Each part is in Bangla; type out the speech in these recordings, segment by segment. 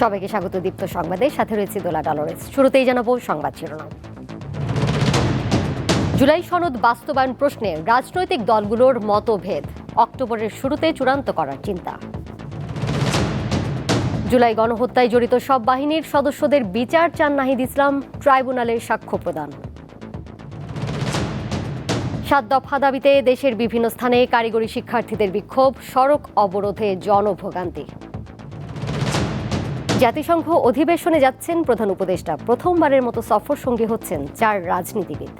সবাইকে স্বাগত দীপ্ত সংবাদে। সাথে রয়েছে দোলা ডলরেস। শুরুতেই জানাব সংবাদ শিরোনাম। জুলাই সনদ বাস্তবায়ন প্রশ্নে রাজনৈতিক দলগুলোর মতভেদ। অক্টোবরের শুরুতে চূড়ান্ত করার চিন্তা। জুলাই গণহত্যায় জড়িত সব বাহিনীর সদস্যদের বিচার চান নাহিদ ইসলাম ট্রাইব্যুনালের সাক্ষ্য প্রদান। সাত দফা দাবিতে দেশের বিভিন্ন স্থানে কারিগরি শিক্ষার্থীদের বিক্ষোভ, সড়ক অবরোধে জনভোগান্তি। জাতিসংঘ অধিবেশনে যাচ্ছেন প্রধান উপদেষ্টা। প্রথমবারের মতো সফর সঙ্গী হচ্ছেন চার রাজনীতিবিদ।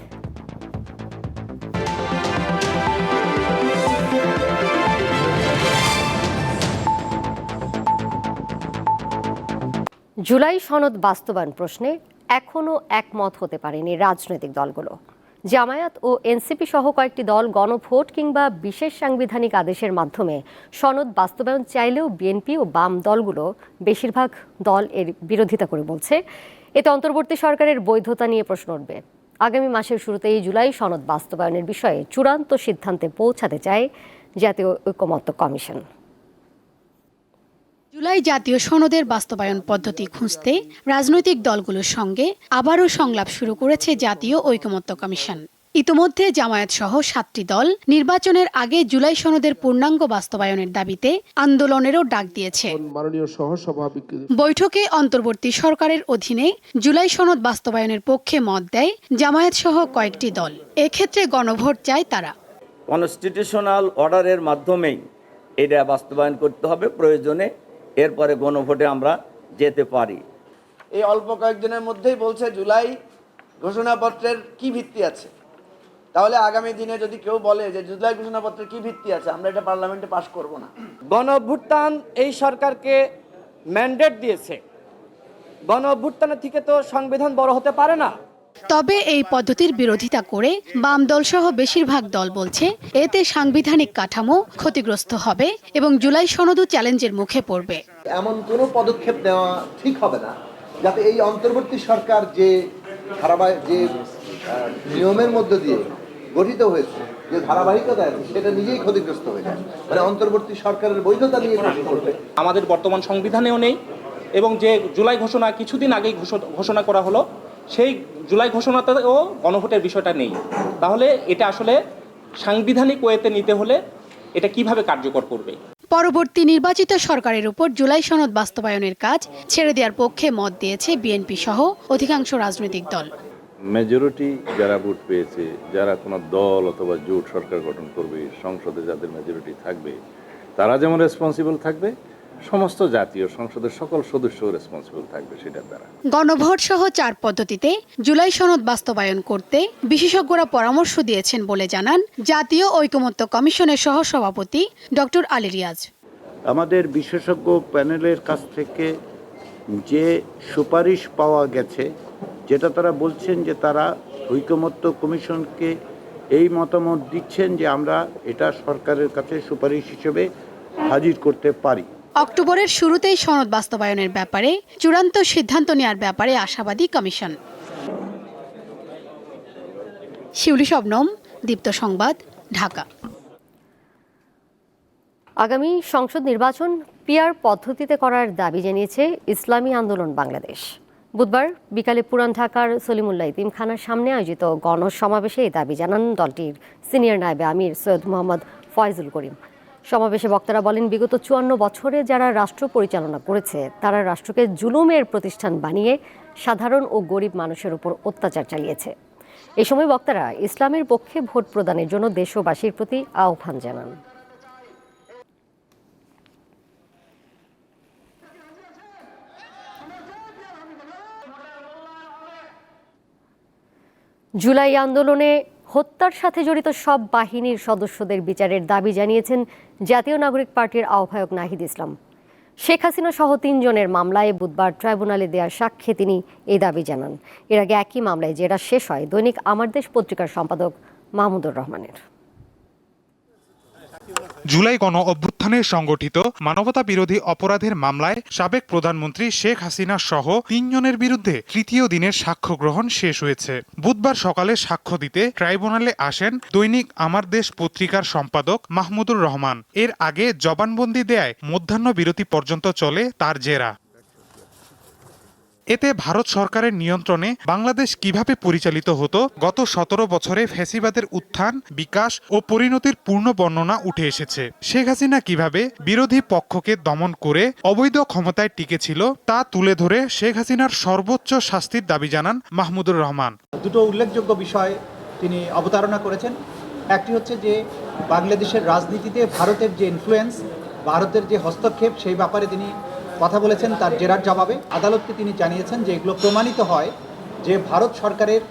জুলাই সনদ বাস্তবায়ন প্রশ্নে এখনও একমত হতে পারেনি রাজনৈতিক দলগুলো। জামায়াত ও এনসিপি সহ কয়েকটি দল গণভোট কিংবা বিশেষ সাংবিধানিক আদেশের মাধ্যমে সনদ বাস্তবায়ন চাইলেও বিএনপি ও বাম দলগুলো বেশিরভাগ দল এর বিরোধিতা করে বলছে। এতে অন্তর্বর্তী সরকারের বৈধতা নিয়ে প্রশ্ন উঠবে। আগামী মাসের শুরুতেই জুলাই সনদ বাস্তবায়নের বিষয়ে চূড়ান্ত সিদ্ধান্তে পৌঁছাতে চায় জাতীয় ঐকমত্য কমিশন। জুলাই জাতীয় সনদের বাস্তবায়ন পদ্ধতি খুঁজতে রাজনৈতিক দলগুলোর সঙ্গে আবারও সংলাপ শুরু করেছে জাতীয় ঐকমত্য কমিশন। ইতোমধ্যে জামায়াত সহ সাতটি দল নির্বাচনের আগে জুলাই সনদের পূর্ণাঙ্গ বাস্তবায়নের দাবিতে আন্দোলনেরও ডাক দিয়েছে। বৈঠকে অন্তর্বর্তী সরকারের অধীনে জুলাই সনদ বাস্তবায়নের পক্ষে মত দেয় জামায়াত সহ কয়েকটি দল। এক্ষেত্রে গণভোট চায় তারা। কনস্টিটিউশনাল অর্ডারের মাধ্যমেই এটা বাস্তবায়ন করতে হবে প্রয়োজনে এরপরে গণভোটে আমরা যেতে পারি। এই অল্প কয়েকদিনের মধ্যেই বলছে জুলাই ঘোষণাপত্রের কি ভিত্তি আছে? তাহলে আগামী দিনে যদি কেউ বলে যে জুলাই ঘোষণাপত্রের কি ভিত্তি আছে আমরা এটা পার্লামেন্টে পাশ করব না। গণ অভ্যুত্থান এই সরকারকে ম্যান্ডেট দিয়েছে। গণ অভ্যুত্থানের থেকে তো সংবিধান বড় হতে পারে না। তবে এই পদ্ধতির বিরোধিতা করে বাম দলসহ বেশিরভাগ দল বলছে এতে সাংবিধানিক কাঠামো ক্ষতিগ্রস্ত হবে এবং জুলাই সনদও চ্যালেঞ্জের মুখে পড়বে। এমন কোনো পদক্ষেপ নেওয়া ঠিক হবে না যাতে এই অন্তর্বর্তী সরকার যে ধারাবাহিক যে আহ, নিয়মের মধ্য দিয়ে গঠিত হয়েছে যে ধারাবাহিকতা আছে সেটা নিজেই ক্ষতিগ্রস্ত হয়ে যায়। মানে অন্তর্বর্তী সরকারের বৈধতা নিয়ে প্রশ্ন করবে। আমাদের বর্তমান সংবিধানেও নেই এবং যে জুলাই ঘোষণা কিছুদিন আগেই ঘোষণা করা হলো সেই জুলাই ঘোষণাতেও গণভোটের বিষয়টা নেই। তাহলে এটা আসলে সাংবিধানিক ওয়েতে নিতে হলে এটা কীভাবে কার্যকর করবে? পরবর্তী নির্বাচিত সরকারের উপর জুলাই সনদ বাস্তবায়নের কাজ ছেড়ে দেওয়ার পক্ষে মত দিয়েছে বিএনপি সহ অধিকাংশ রাজনৈতিক দল। মেজরিটি যারা ভোট পেয়েছে যারা কোনো দল অথবা জোট সরকার গঠন করবে সংসদে যাদের মেজরিটি থাকবে তারা যেমন রেসপন্সিবল থাকবে সমস্ত জাতীয় সংসদের সকল সদস্য রেসপন্সিবল থাকবে সেটার দ্বারা। গণভোট সহ চার পদ্ধতিতে জুলাই সনদ বাস্তবায়ন করতে বিশেষজ্ঞরা পরামর্শ দিয়েছেন বলে জানান জাতীয় ঐকমত্য কমিশনের সহ সভাপতি ডক্টর আলী রিয়াজ। আমাদের বিশেষজ্ঞ প্যানেলের কাছ থেকে যে সুপারিশ পাওয়া গেছে যেটা তারা বলছেন যে তারা ঐকমত্য কমিশনকে এই মতামত দিচ্ছেন যে আমরা এটা সরকারের কাছে সুপারিশ হিসেবে হাজির করতে পারি। অক্টোবরের শুরুতেই সনদ বাস্তবায়নের ব্যাপারে চূড়ান্ত সিদ্ধান্ত নেওয়ার ব্যাপারে আশাবাদী কমিশন। শিউলি শবনম, দীপ্ত সংবাদ, ঢাকা। আগামী সংসদ নির্বাচন পিয়ার পদ্ধতিতে করার দাবি জানিয়েছে ইসলামী আন্দোলন বাংলাদেশ। বুধবার বিকালে পুরান ঢাকার সলিমুল্লাহ ইতিমখানার সামনে আয়োজিত গণসমাবেশে এই দাবি জানান দলটির সিনিয়র নায়েবে আমির সৈয়দ মোহাম্মদ ফয়জুল করিম। সমাবেশে বক্তারা বলেন, বিগত চুয়ান্ন বছরে যারা রাষ্ট্র পরিচালনা করেছে, তারা রাষ্ট্রকে জুলুমের প্রতিষ্ঠান বানিয়ে সাধারণ ও গরিব মানুষের উপর অত্যাচার চালিয়েছে। এ সময় বক্তারা ইসলামের পক্ষে ভোট প্রদানের জন্য দেশবাসীর প্রতি আহ্বান জানান। জুলাই আন্দোলনে হত্যার সাথে জড়িত সব বাহিনীর সদস্যদের বিচারের দাবি জানিয়েছেন জাতীয় নাগরিক পার্টির আহ্বায়ক নাহিদ ইসলাম। শেখ হাসিনা সহ তিনজনের মামলায় বুধবার ট্রাইব্যুনালে দেওয়ার সাক্ষ্যে তিনি এই দাবি জানান। এর আগে একই মামলায় জেরা শেষ হয়, দৈনিক আমার দেশ পত্রিকার সম্পাদক মাহমুদুর রহমানের। জুলাই গণ অভ্যুত্থানে সংগঠিত মানবতা বিরোধী অপরাধের মামলায় সাবেক প্রধানমন্ত্রী শেখ হাসিনা সহ তিনজনের বিরুদ্ধে তৃতীয় দিনের সাক্ষ্য গ্রহণ শেষ হয়েছে। বুধবার সকালে সাক্ষ্য দিতে ট্রাইব্যুনালে আসেন দৈনিক আমার দেশ পত্রিকার সম্পাদক মাহমুদুর রহমান। এর আগে জবানবন্দি দেয় মধ্যাহ্ন বিরতি পর্যন্ত চলে তার জেরা। এতে ভারত সরকারের নিয়ন্ত্রণে বাংলাদেশ কীভাবে পরিচালিত হতো, গত সতেরো বছরে ফ্যাসিবাদের উত্থান, বিকাশ ও পরিণতির পূর্ণ বর্ণনা উঠে এসেছে। শেখ হাসিনা কীভাবে বিরোধী পক্ষকে দমন করে অবৈধ ক্ষমতায় টিকেছিল, তা তুলে ধরে শেখ হাসিনার সর্বোচ্চ শাস্তির দাবি জানান মাহমুদুর রহমান। দুটো উল্লেখযোগ্য বিষয় তিনি অবতারণা করেছেন। একটি হচ্ছে যে, বাংলাদেশের রাজনীতিতে ভারতের যে ইনফ্লুয়েন্স ভারতের যে হস্তক্ষেপ, সেই ব্যাপারে তিনি কথা বলেছেন তার জেরার জবাবে। আদালতকে তিনি জানিয়েছেন যে এগুলো প্রমাণিত হয় যে ভারত সরকারের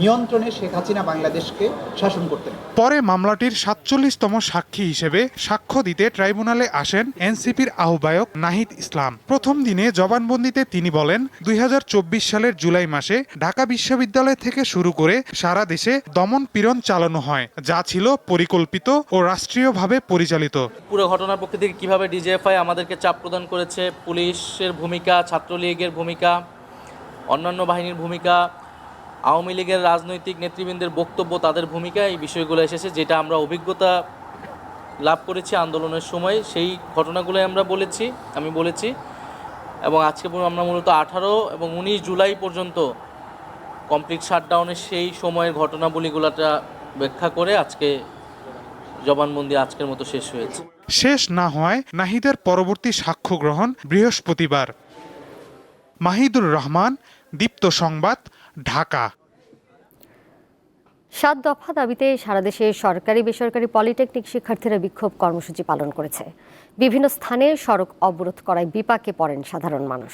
নিয়ন্ত্রণে শেখ হাসিনা বাংলাদেশকে শাসন করতেন। পরে মামলাটির সাতচল্লিশতম সাক্ষী হিসেবে সাক্ষ্য দিতে ট্রাইব্যুনালে আসেন এনসিপির আহ্বায়ক নাহিদ ইসলাম। প্রথম দিনে জবানবন্দিতে তিনি বলেন দুই হাজার চব্বিশ সালের জুলাই মাসে ঢাকা বিশ্ববিদ্যালয় থেকে শুরু করে সারা দেশে দমন পীড়ন চালানো হয় যা ছিল পরিকল্পিত ও রাষ্ট্রীয়ভাবে পরিচালিত। পুরো ঘটনার পক্ষ থেকে কীভাবে ডিজিএফআই আমাদেরকে চাপ প্রদান করেছে পুলিশের ভূমিকা ছাত্রলীগের ভূমিকা অন্যান্য বাহিনীর ভূমিকা আওয়ামী লীগের রাজনৈতিক নেতৃবৃন্দের বক্তব্য, তাদের ভূমিকা এই বিষয়গুলো এসেছে, যেটা আমরা অভিজ্ঞতা লাভ করেছি আন্দোলনের সময়। সেই ঘটনাগুলোই আমরা বলেছি, আমি বলেছি। এবং আজকে আমরা মূলত আঠারো এবং উনিশ জুলাই পর্যন্ত কমপ্লিট শাটডাউনের সেই সময়ের ঘটনাবলীগুলোটা ব্যাখ্যা করে আজকে জবানবন্দি আজকের মতো শেষ হয়েছে। শেষ না হওয়ায় নাহিদের পরবর্তী সাক্ষ্য গ্রহণ বৃহস্পতিবার। মাহিদুর রহমান, দীপ্ত সংবাদ ঢাকা। সাত দফা দাবিতে সারা দেশে সরকারি, বেসরকারি পলিটেকনিক শিক্ষার্থীরা বিক্ষোভ কর্মসূচি পালন করেছে। বিভিন্ন স্থানে সড়ক অবরোধ করায় বিপাকে পড়েন সাধারণ মানুষ।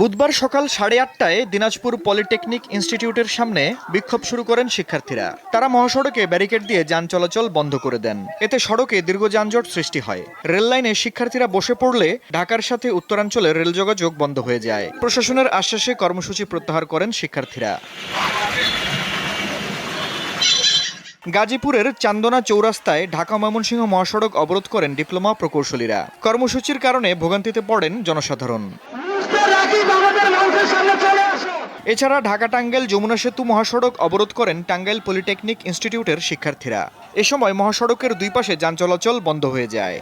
বুধবার সকাল সাড়ে আটটায় দিনাজপুর পলিটেকনিক ইনস্টিটিউটের সামনে বিক্ষোভ শুরু করেন শিক্ষার্থীরা। তারা মহাসড়কে ব্যারিকেড দিয়ে যান চলাচল বন্ধ করে দেন। এতে সড়কে দীর্ঘ যানজট সৃষ্টি হয়। রেল লাইনে শিক্ষার্থীরা বসে পড়লে ঢাকার সাথে উত্তরাঞ্চলে রেল যোগাযোগ বন্ধ হয়ে যায়। প্রশাসনের আশ্বাসে কর্মসূচি প্রত্যাহার করেন শিক্ষার্থীরা। গাজীপুরের চান্দনা চৌরাস্তায় ঢাকা ময়মনসিংহ মহাসড়ক অবরোধ করেন ডিপ্লোমা প্রকৌশলীরা। কর্মসূচির কারণে ভোগান্তিতে পড়েন জনসাধারণ। এছাড়া ঢাকা টাঙ্গাইল যমুনা সেতু মহাসড়ক অবরোধ করেন টাঙ্গাইল পলিটেকনিক ইনস্টিটিউটের শিক্ষার্থীরা। এ সময় মহাসড়কের দুই পাশে যান চলাচল বন্ধ হয়ে যায়।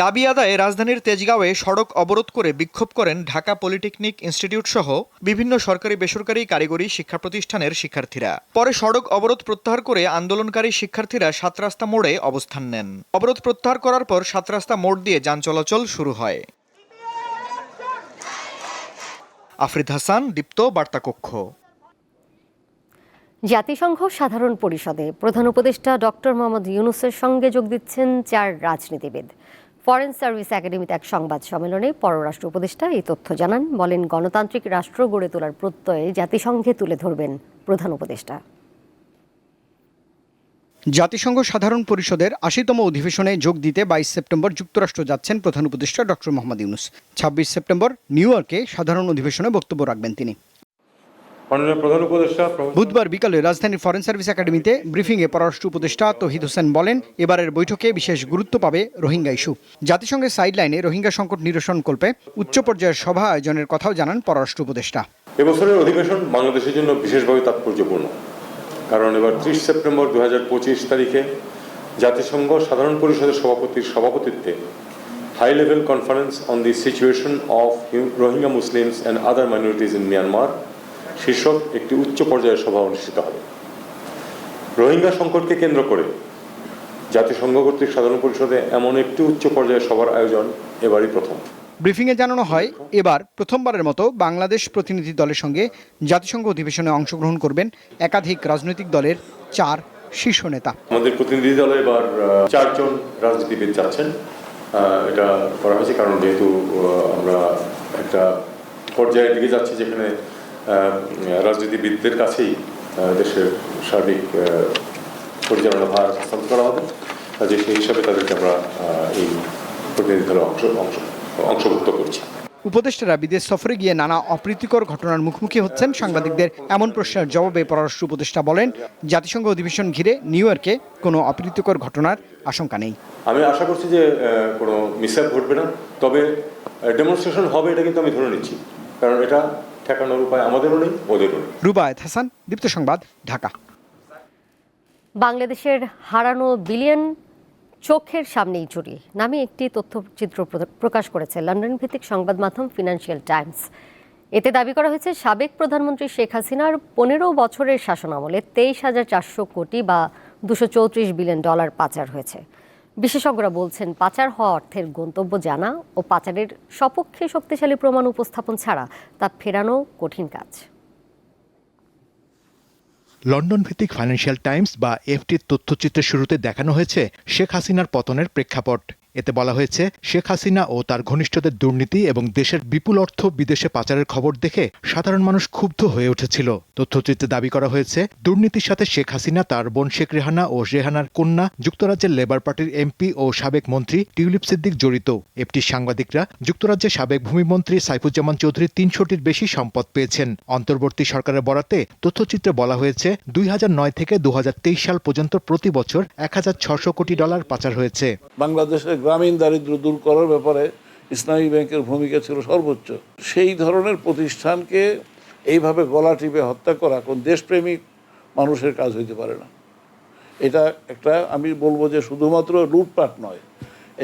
দাবি আদায়ে রাজধানীর তেজগাঁওয়ে সড়ক অবরোধ করে বিক্ষোভ করেন ঢাকা পলিটেকনিক ইনস্টিটিউট সহ বিভিন্ন সরকারি বেসরকারি কারিগরি শিক্ষা প্রতিষ্ঠানের শিক্ষার্থীরা। পরে সড়ক অবরোধ প্রত্যাহার করে আন্দোলনকারী শিক্ষার্থীরা সাত রাস্তা মোড়ে অবস্থান নেন। অবরোধ প্রত্যাহার করার পর সাত রাস্তা মোড় দিয়ে যান চলাচল শুরু হয়। আফরিদ হাসান, দীপ্ত, বার্তাকক্ষ। জাতিসংঘ সাধারণ পরিষদে প্রধান উপদেষ্টা ডক্টর মোহাম্মদ ইউনুসের সঙ্গে যোগ দিচ্ছেন চার রাজনীতিবিদ। ফরেন সার্ভিস একাডেমিতে এক সংবাদ সম্মেলনে পররাষ্ট্র উপদেষ্টা এই তথ্য জানান। বলেন, গণতান্ত্রিক রাষ্ট্র গড়ে তোলার প্রত্যয়ে জাতিসংঘে তুলে ধরবেন প্রধান উপদেষ্টা। জাতিসংঘ সাধারণ পরিষদের আশিতম অধিবেশনে যোগ দিতে বাইশ সেপ্টেম্বর যুক্তরাষ্ট্র যাচ্ছেন প্রধান উপদেষ্টা ডক্টর মোহাম্মদ ইউনুস। ছাব্বিশ সেপ্টেম্বর নিউ ইয়র্কে সাধারণ অধিবেশনে বক্তব্য রাখবেন তিনি। প্রধান উপদেষ্টা বুধবার বিকালে রাজধানীর ফরেন সার্ভিস একাডেমিতে ব্রিফিংয়ে পররাষ্ট্র উপদেষ্টা তহিদ হোসেন বলেন এবারের বৈঠকে বিশেষ গুরুত্ব পাবে রোহিঙ্গা ইস্যু। জাতিসংঘের সাইডলাইনে রোহিঙ্গা সংকট নিরসন কল্পে উচ্চ পর্যায়ের সভা আয়োজনের কথাও জানান পররাষ্ট্র উপদেষ্টা। এবছরের অধিবেশন বাংলাদেশের জন্য বিশেষভাবে তাৎপর্যপূর্ণ। কারণ এবার ত্রিশ সেপ্টেম্বর দু হাজার পঁচিশ তারিখে জাতিসংঘ সাধারণ পরিষদের সভাপতির সভাপতিত্বে high level conference on the situation of Rohingya Muslims and other minorities in Myanmar শীর্ষক একটি উচ্চ পর্যায়ের সভা অনুষ্ঠিত হবে। রোহিঙ্গা সংকটকে কেন্দ্র করে জাতিসংঘ কর্তৃক সাধারণ পরিষদে এমন একটি উচ্চ পর্যায়ের সভার আয়োজন এবারই প্রথম। ব্রিফিংয়ে জানানো হয়, এবার প্রথমবারের মতো বাংলাদেশ প্রতিনিধি দলের সঙ্গে জাতিসংঘ অধিবেশনে অংশগ্রহণ করবেন একাধিক রাজনৈতিক দলের চার শীর্ষ নেতা। আমাদের প্রতিনিধি দলে এবার চারজন রাজনীতিবিদ যাচ্ছেন এটা করা হয়েছে কারণ যেহেতু আমরা একটা পর্যায়ের দিকে যাচ্ছি যেখানে রাজনীতিবিদদের কাছেই দেশের সার্বিক পরিচালনা ভার হস্তান্তর করা হবে। যে সেই হিসাবে তাদেরকে আমরা এই প্রতিনিধি দলে অংশ অংশ অংশভুক্ত করছি উপদেষ্টারা বিদেশ সফরে গিয়ে নানা অপ্রীতিকর ঘটনার মুখোমুখি হচ্ছেন সাংবাদিকদের এমন প্রশ্নের জবাবে পররাষ্ট্র উপদেষ্টা বলেন জাতিসংঘ অধিবেশন ঘিরে নিউ ইয়র্কে কোনো অপ্রীতিকর ঘটনার আশঙ্কা নেই। আমি আশা করছি যে কোনো মিসঅ্যাপ ঘটবে না তবে ডেমনস্ট্রেশন হবে এটা কিন্তু আমি ধরে নিচ্ছি কারণ এটা ঠেকানোর উপায় আমাদেরও নেই ওদেরও নেই। রুবায়েত হাসান দীপ্ত সংবাদ ঢাকা। বাংলাদেশের হারানো বিলিয়ন চোখের সামনেই চুরি নামে একটি তথ্যচিত্র প্র- প্রকাশ করেছে লন্ডন ভিত্তিক সংবাদ মাধ্যম ফিনান্সিয়াল টাইমস। এতে দাবি করা হয়েছে, সাবেক প্রধানমন্ত্রী শেখ হাসিনার পনেরো বছরের শাসনামলে তেইশ হাজার চারশো কোটি বা দুশো চৌত্রিশ বিলিয়ন ডলার পাচার হয়েছে। বিশেষজ্ঞরা বলছেন, পাচার হওয়া অর্থের গন্তব্য জানা ও পাচারের সপক্ষে শক্তিশালী প্রমাণ উপস্থাপন ছাড়া তা ফেরানো কঠিন কাজ। লন্ডন ভিত্তিক ফাইন্যান্সিয়াল টাইমস বা এফটির তথ্যচিত্রের শুরুতে দেখানো হয়েছে শেখ হাসিনার পতনের প্রেক্ষাপট। এতে বলা হয়েছে, শেখ হাসিনা ও তার ঘনিষ্ঠদের দুর্নীতি এবং দেশের বিপুল অর্থ বিদেশে পাচারের খবর দেখে সাধারণ মানুষ ক্ষুব্ধ হয়ে উঠেছিল। তথ্যচিত্রে দাবি করা হয়েছে, দুর্নীতির সাথে শেখ হাসিনা, তার বোন শেখ রেহানা ও রেহানার কন্যা, যুক্তরাজ্যের লেবার পার্টির এমপি ও সাবেক মন্ত্রী টিউলিপ সিদ্দিক জড়িত। এফটির সাংবাদিকরা যুক্তরাজ্যের সাবেক ভূমিমন্ত্রী সাইফুজ্জামান চৌধুরী তিনশোটির বেশি সম্পদ পেয়েছেন। অন্তর্বর্তী সরকারের বরাতে তথ্যচিত্রে বলা হয়েছে, দুই হাজার নয় থেকে দু হাজার তেইশ সাল পর্যন্ত প্রতি বছর এক কোটি ডলার পাচার হয়েছে। বাংলাদেশের গ্রামীণ দারিদ্র্য দূর করার ব্যাপারে ইসলামী ব্যাংকের ভূমিকা ছিল সর্বোচ্চ। সেই ধরনের প্রতিষ্ঠানকে এইভাবে গলা টিপে হত্যা করা কোন দেশপ্রেমিক মানুষের কাজ হইতে পারে না। এটা একটা, আমি বলব যে শুধুমাত্র লুটপাট নয়,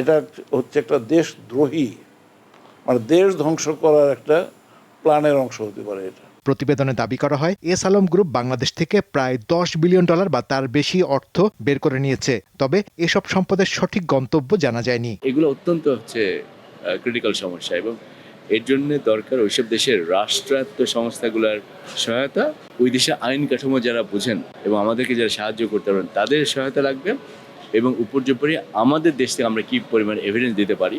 এটা হচ্ছে একটা দেশদ্রোহী মানে দেশ ধ্বংস করার একটা প্ল্যানের অংশ হতে পারে এটা। প্রতিবেদনে দাবি করা হয়, এস আলম গ্রুপ বাংলাদেশ থেকে প্রায় দশ বিলিয়ন ডলার বা তার বেশি অর্থ বের করে নিয়েছে। তবে এসব সম্পদের সঠিক গন্তব্য জানা যায়নি। এগুলো অত্যন্ত হচ্ছে ক্রিটিক্যাল সমস্যা এবং এর জন্য দরকার ওইসব দেশের রাষ্ট্রায়ত্ত সংস্থাগুলোর সহায়তা। ওই দেশের আইন কাঠামো যারা বোঝেন এবং আমাদেরকে যারা সাহায্য করতে পারেন, তাদের সহায়তা লাগবে এবং উপর্যুপরি আমাদের দেশ থেকে আমরা কি পরিমাণ এভিডেন্স দিতে পারি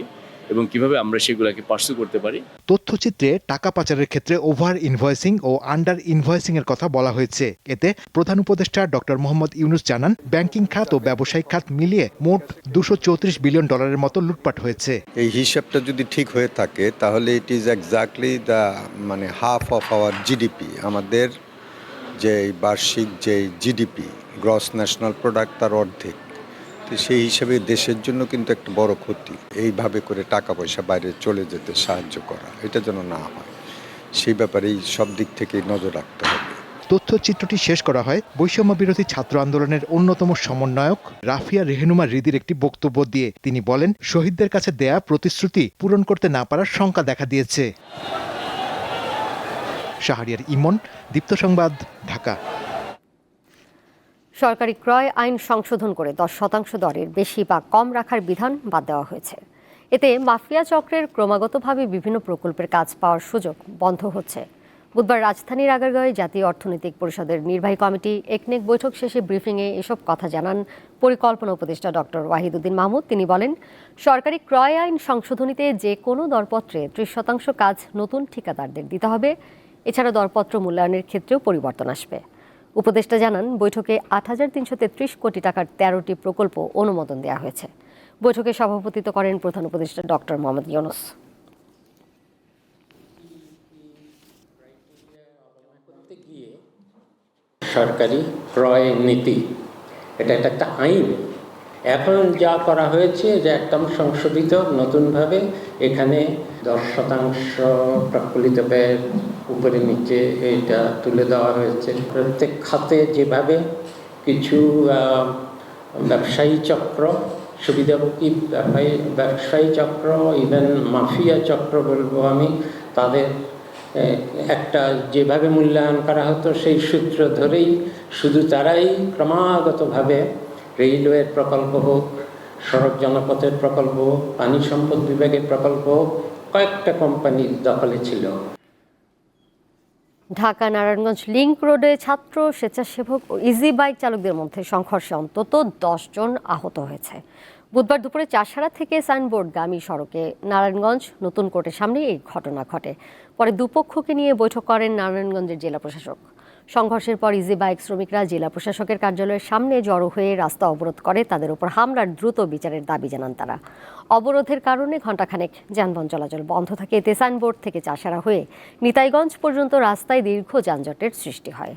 এবং কীভাবে আমরা সেগুলোকে পার্সু করতে পারি। তথ্যচিত্রে টাকা পাচারের ক্ষেত্রে ওভার ইনভয়েসিং ও আন্ডার ইনভয়েসিং এর কথা বলা হয়েছে। এতে প্রধান উপদেষ্টা ডক্টর মোহাম্মদ ইউনুস জানান ব্যাংকিং খাত ও ব্যবসায়িক খাত মিলিয়ে মোট দুশো বিলিয়ন ডলারের মতো লুটপাট হয়েছে। এই হিসাবটা যদি ঠিক হয়ে থাকে তাহলে ইট ইজ এক্স্যাক্টলি দ্য মানে হাফ অফ আওয়ার জিডিপি আমাদের যে বার্ষিক যে জিডিপি গ্রস ন্যাশনাল প্রোডাক্ট তার অর্ধেক। তো সেই হিসাবে দেশের জন্য কিন্তু একটা বড় ক্ষতি। এইভাবে করে টাকা পয়সা বাইরে চলে যেতে সাহায্য করা, এটা যেন না হয়। সেই ব্যাপারেই সব দিক থেকে নজর রাখতে হবে। তথ্যচিত্রটি শেষ করা হয় বৈষম্য বিরোধী ছাত্র আন্দোলনের অন্যতম সমন্বয়ক রাফিয়া রেহেনুমা রিদির একটি বক্তব্য দিয়ে তিনি বলেন, শহীদদের কাছে দেয়া প্রতিশ্রুতি পূরণ করতে না পারার শঙ্কা দেখা দিয়েছে। শাহরিয়ার ইমন, দীপ্ত সংবাদ, ঢাকা। সরকারি ক্রয় আইন সংশোধন করে দশ শতাংশ দরের বেশি বা কম রাখার বিধান বাদ দেওয়া হয়েছে। এতে মাফিয়া চক্রের ক্রমাগতভাবে বিভিন্ন প্রকল্পের কাজ পাওয়ার সুযোগ বন্ধ হচ্ছে। বুধবার রাজধানীর আগারগাঁওয়ে জাতীয় অর্থনৈতিক পরিষদের নির্বাহী কমিটি একনেক বৈঠক শেষে ব্রিফিংয়ে এসব কথা জানান পরিকল্পনা উপদেষ্টা ডক্টর ওয়াহিদুদ্দিন মাহমুদ। তিনি বলেন, সরকারি ক্রয় আইন সংশোধনীতে যে কোনো দরপত্রে ত্রিশ শতাংশ কাজ নতুন ঠিকাদারদের দিতে হবে। এছাড়া দরপত্র মূল্যায়নের ক্ষেত্রেও পরিবর্তন আসবে। উপদেষ্টা জানান, বৈঠকে আট হাজার তিনশো তেত্রিশ কোটি টাকার তেরোটি প্রকল্প অনুমোদন দেওয়া হয়েছে। বৈঠকে সভাপতিত্ব করেন প্রধান উপদেষ্টা ডক্টর মোহাম্মদ ইউনুস। সরকারি ক্রয় নীতি, এটা একটা আইন। এখন যা করা হয়েছে যে একদম সংশোধিত, নতুনভাবে এখানে দশ শতাংশ প্রফুল্লিত ব্যয়ের উপরে নিচে এটা তুলে দেওয়া হয়েছে। প্রত্যেক খাতে যেভাবে কিছু ব্যবসায়ী চক্র সুবিধাভোগী ব্যবসায়ী ব্যবসায়ী চক্র ইভেন মাফিয়া চক্র বলব আমি, তাদের একটা যেভাবে মূল্যায়ন করা হতো সেই সূত্র ধরেই শুধু তারাই ক্রমাগতভাবে রেলওয়ের প্রকল্প হোক, সড়ক জনপথের প্রকল্প পানি সম্পদ বিভাগের প্রকল্প কয়েকটা কোম্পানির দখলে ছিল। ঢাকা নারায়ণগঞ্জ লিংক রোডে ছাত্র, স্বেচ্ছাসেবক ও ইজি বাইক চালকদের মধ্যে সংঘর্ষে অন্তত জন আহত হয়েছে। বুধবার দুপুরে চারসারা থেকে সাইনবোর্ডগামী সড়কে নারায়ণগঞ্জ নতুন কোর্টের সামনে এই ঘটনা ঘটে। পরে দুপক্ষকে নিয়ে বৈঠক করেন নারায়ণগঞ্জের জেলা প্রশাসক। সংঘর্ষের পর ইজি বাইক শ্রমিকরা জেলা প্রশাসকের কার্যালয়ের সামনে জড়ো হয়ে রাস্তা অবরোধ করে, তাদের উপর হামলার দ্রুত বিচারের দাবি জানান তারা। অবরোধের কারণে ঘণ্টাখানেক যানবাহন চলাচল বন্ধ থাকে। এতে সাইনবোর্ড থেকে চাষারা হয়ে নিতাইগঞ্জ পর্যন্ত রাস্তায় দীর্ঘ যানজটের সৃষ্টি হয়।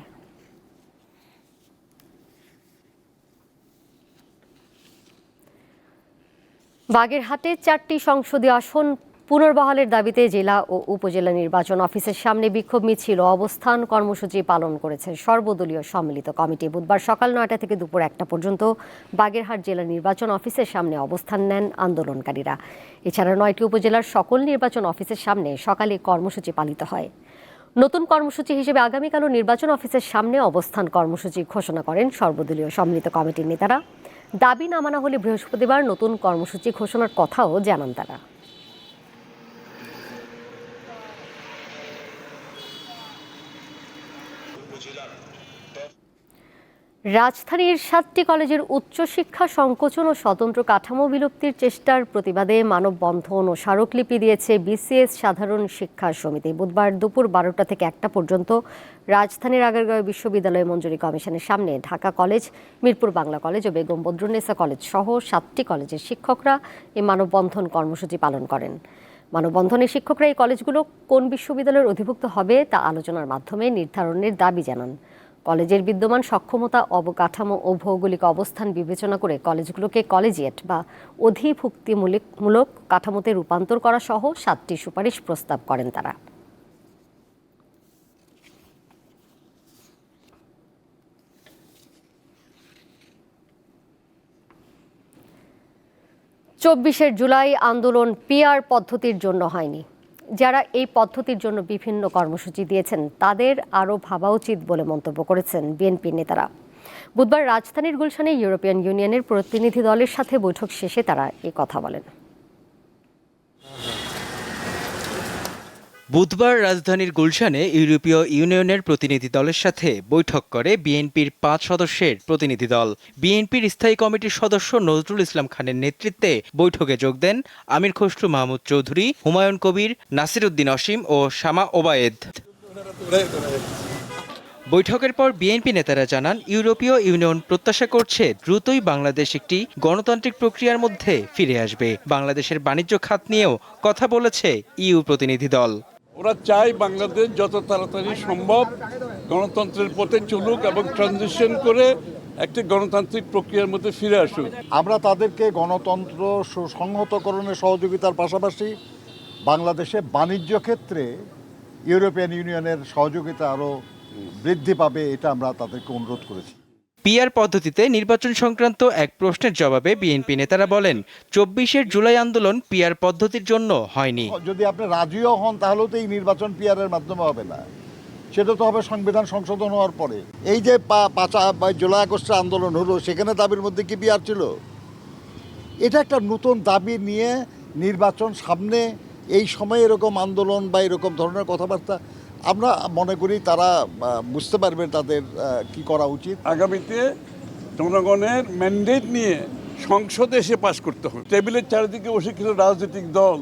বাগেরহাটে চারটি সংসদীয় আসন পুনর্বহালের দাবিতে জেলা ও উপজেলা নির্বাচন অফিসের সামনে বিক্ষোভ মিছিল অবস্থান কর্মসূচি পালন করেছে সর্বদলীয় সম্মিলিত কমিটি। বুধবার সকাল নয়টা থেকে দুপুর একটা পর্যন্ত বাগেরহাট জেলা নির্বাচন অফিসের সামনে অবস্থান নেন আন্দোলনকারীরা। এছাড়া নয়টি উপজেলার সকল নির্বাচন অফিসের সামনে সকালে কর্মসূচি পালিত হয়। নতুন কর্মসূচি হিসেবে আগামীকালও নির্বাচন অফিসের সামনে অবস্থান কর্মসূচি ঘোষণা করেন সর্বদলীয় সম্মিলিত কমিটির নেতারা। দাবি না মানা হলে বৃহস্পতিবার নতুন কর্মসূচি ঘোষণার কথাও জানান তারা। রাজধানীর সাতটি কলেজের উচ্চশিক্ষা, সংকোচন ও স্বতন্ত্র কাঠামো বিলুপ্তির চেষ্টার প্রতিবাদে মানববন্ধন ও স্মারকলিপি দিয়েছে বিসিএস সাধারণ শিক্ষা সমিতি। বুধবার দুপুর বারোটা থেকে একটা পর্যন্ত রাজধানীর আগারগাঁও বিশ্ববিদ্যালয় মঞ্জুরি কমিশনের সামনে ঢাকা কলেজ, মিরপুর বাংলা কলেজ ও বেগম বদরুন্নেসা কলেজ সহ সাতটি কলেজের শিক্ষকরা এই মানববন্ধন কর্মসূচি পালন করেন। মানববন্ধনে শিক্ষকরা এই কলেজগুলো কোন বিশ্ববিদ্যালয়ের অধিভুক্ত হবে তা আলোচনার মাধ্যমে নির্ধারণের দাবি জানান। কলেজের বিদ্যমান সক্ষমতা, অবকাঠামো ও ভৌগোলিক অবস্থান বিবেচনা করে কলেজগুলোকে কলেজিয়েট বা অধিভুক্তিমূলক কাঠামোতে রূপান্তর করা সহ সাতটি সুপারিশ প্রস্তাব করেন তারা। চব্বিশের জুলাই আন্দোলন পিআর পদ্ধতির জন্য হয়নি। যারা এই পদ্ধতির জন্য বিভিন্ন কর্মসূচি দিয়েছেন, তাদের আরও ভাবা উচিত বলে মন্তব্য করেছেন বিএনপি নেতারা। বুধবার রাজধানীর গুলশানে ইউরোপিয়ান ইউনিয়নের প্রতিনিধি দলের সাথে বৈঠক শেষে তারা এ কথা বলেন। বুধবার রাজধানীর গুলশানে ইউরোপীয় ইউনিয়নের প্রতিনিধি দলের সাথে বৈঠক করে বিএনপির পাঁচ সদস্যের প্রতিনিধি দল। বিএনপির স্থায়ী কমিটির সদস্য নজরুল ইসলাম খানের নেতৃত্বে বৈঠকে যোগ দেন আমির খসরু মাহমুদ চৌধুরী, হুমায়ুন কবির নাসির উদ্দিন অসীম ও শামা ওবায়েদ। বৈঠকের পর বিএনপি নেতারা জানান, ইউরোপীয় ইউনিয়ন প্রত্যাশা করছে দ্রুতই বাংলাদেশ একটি গণতান্ত্রিক প্রক্রিয়ার মধ্যে ফিরে আসবে। বাংলাদেশের বাণিজ্য খাত নিয়েও কথা বলেছে ইউ প্রতিনিধি দল। ওরা চায় বাংলাদেশ যত তাড়াতাড়ি সম্ভব গণতন্ত্রের পথে চলুক এবং ট্রানজিশন করে একটি গণতান্ত্রিক প্রক্রিয়ার মধ্যে ফিরে আসুক। আমরা তাদেরকে গণতন্ত্র সুসংহতকরণের সহযোগিতার পাশাপাশি বাংলাদেশে বাণিজ্য ক্ষেত্রে ইউরোপিয়ান ইউনিয়নের সহযোগিতা আরও বৃদ্ধি পাবে, এটা আমরা তাদেরকে অনুরোধ করেছি। পিআর পদ্ধতিতে নির্বাচন সংক্রান্ত এক প্রশ্নের জবাবে বিএনপি নেতারা বলেন, চব্বিশের জুলাই আন্দোলন পিআর পদ্ধতির জন্য হয়নি। যদি আপনি রাজিও হন তাহলেও তো এই নির্বাচন পিয়ারের মাধ্যমে হবে না। সেটা তো হবে সংবিধান সংশোধন হওয়ার পরে। এই যে পাঁচা জুলাই আগস্টের আন্দোলন হলো, সেখানে দাবির মধ্যে কি পিয়ার ছিল? এটা একটা নতুন দাবি নিয়ে নির্বাচন সামনে এই সময় এরকম আন্দোলন বা এরকম ধরনের কথাবার্তা আমরা মনে করি তারা বুঝতে পারবে তাদের কি করা উচিত। আগামীতে জনগণের ম্যান্ডেট নিয়ে সংসদে এসে পাশ করতে হবে। টেবিলের চারিদিকে বসে কিছু রাজনৈতিক দল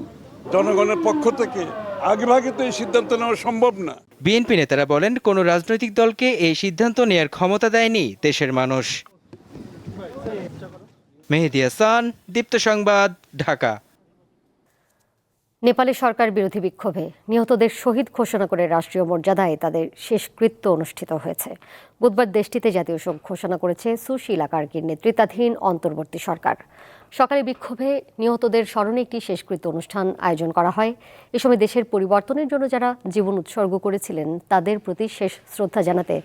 জনগণের পক্ষ থেকে। আগেভাগে তো এই সিদ্ধান্ত নেওয়া সম্ভব না। বিএনপি নেতারা বলেন কোনো রাজনৈতিক দলকে এই সিদ্ধান্ত নেয়ার ক্ষমতা দেয়নি দেশের মানুষ। মেহেদি হাসান দীপ্ত সংবাদ ঢাকা। নেপালে সরকার বিরোধী বিক্ষোভে নিহতদের শহীদ ঘোষণা করে রাষ্ট্রীয় মর্যাদায় তাদের শেষকৃত্য অনুষ্ঠিত হয়েছে। বুধবার দেশটিতে জাতীয় শোক ঘোষণা করেছে সুশীলা কার্কির নেতৃত্বাধীন অন্তর্বর্তী সরকার। সকালে বিক্ষোভে নিহতদের স্মরণে একটি শেষকৃত্য অনুষ্ঠান আয়োজন করা হয়। এ সময় দেশের পরিবর্তনের জন্য যারা জীবন উৎসর্গ করেছিলেন, তাদের প্রতি শেষ শ্রদ্ধা জানাতে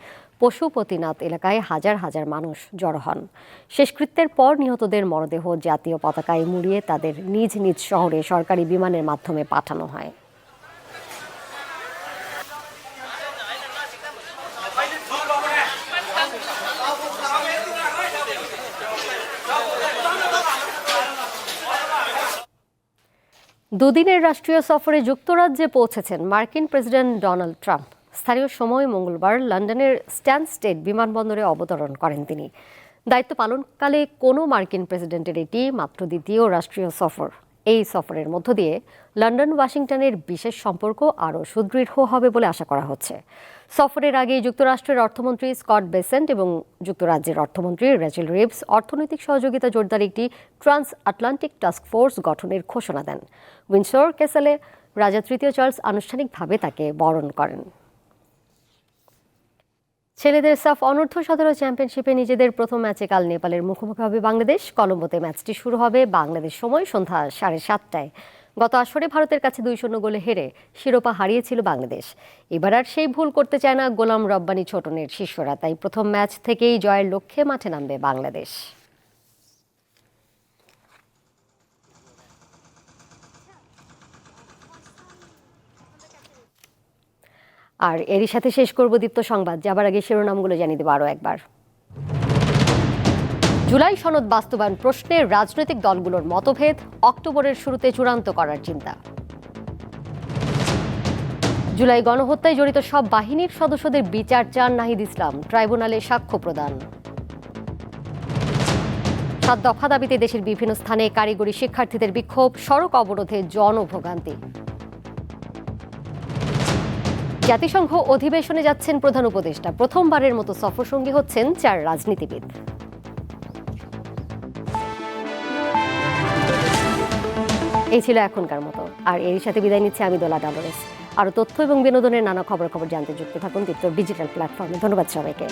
পশুপতিনাথ এলাকায় হাজার হাজার মানুষ জড়ো হন। শেষকৃত্যের পর নিহতদের মরদেহ জাতীয় পতাকায় মুড়িয়ে তাদের নিজ নিজ শহরে সরকারি বিমানের মাধ্যমে পাঠানো হয়। দুদিনের রাষ্ট্রীয় সফরে যুক্তরাজ্যে পৌঁছেছেন মার্কিন প্রেসিডেন্ট ডোনাল্ড ট্রাম্প। স্থানীয় সময় মঙ্গলবার লন্ডনের স্ট্যান্ড স্টেট বিমানবন্দরে অবতরণ করেন তিনি। দায়িত্ব পালনকালে কোনো মার্কিন প্রেসিডেন্টের এটি মাত্র দ্বিতীয় রাষ্ট্রীয় সফর। এই সফরের মধ্য দিয়ে লন্ডন, ওয়াশিংটনের বিশেষ সম্পর্ক আরও সুদৃঢ় হবে বলে আশা করা হচ্ছে। সফরের আগে যুক্তরাষ্ট্রের অর্থমন্ত্রী স্কট বেসেন্ট এবং যুক্তরাজ্যের অর্থমন্ত্রী রেচেল রিভস অর্থনৈতিক সহযোগিতা জোরদার একটি ট্রান্স আটলান্টিক টাস্ক ফোর্স গঠনের ঘোষণা দেন। উইন্ডসর ক্যাসেলে রাজা তৃতীয় চার্লস আনুষ্ঠানিকভাবে তাকে বরণ করেন। ছেলেদের সাফ অনূর্ধ্ব সতেরো চ্যাম্পিয়নশিপে নিজেদের প্রথম ম্যাচে কাল নেপালের মুখোমুখি হবে বাংলাদেশ। কলম্বোতে ম্যাচটি শুরু হবে বাংলাদেশ সময় সন্ধ্যা সাড়ে সাতটায়। গত আসরে ভারতের কাছে দুই শূন্য গোলে হেরে শিরোপা হারিয়েছিল বাংলাদেশ। এবার আর সেই ভুল করতে চায় না গোলাম রব্বানি ছোটনের শিষ্যরা। তাই প্রথম ম্যাচ থেকেই জয়ের লক্ষ্যে মাঠে নামবে বাংলাদেশ। আর এরই সাথে শেষ করব দীপ্ত সংবাদ। যাবার আগে শিরোনামগুলো জানিয়ে দেবো আরও একবার। জুলাই সনদ বাস্তবায়ন প্রশ্নে রাজনৈতিক দলগুলোর মতভেদ অক্টোবরের শুরুতে চূড়ান্ত করার চিন্তা। জুলাই গণহত্যায় জড়িত সব বাহিনীর সদস্যদের বিচার চান নাহিদ ইসলাম, ট্রাইব্যুনালে সাক্ষ্য প্রদান। সাত দফা দাবিতে দেশের বিভিন্ন স্থানে কারিগরি শিক্ষার্থীদের বিক্ষোভ, সড়ক অবরোধে জনভোগান্তি। জাতিসংঘ অধিবেশনে যাচ্ছেন প্রধান উপদেষ্টা। প্রথমবারের মতো সফরসঙ্গী হচ্ছেন চার রাজনীতিবিদ। এই ছিল এখনকার মতো। আর এর সাথে বিদায় নিচ্ছে আমি দোলা ডাবরেস। আরও তথ্য এবং বিনোদনের নানা খবর খবর জানতে যুক্ত থাকুন দীপ্ত ডিজিটাল প্ল্যাটফর্মে। ধন্যবাদ সবাইকে।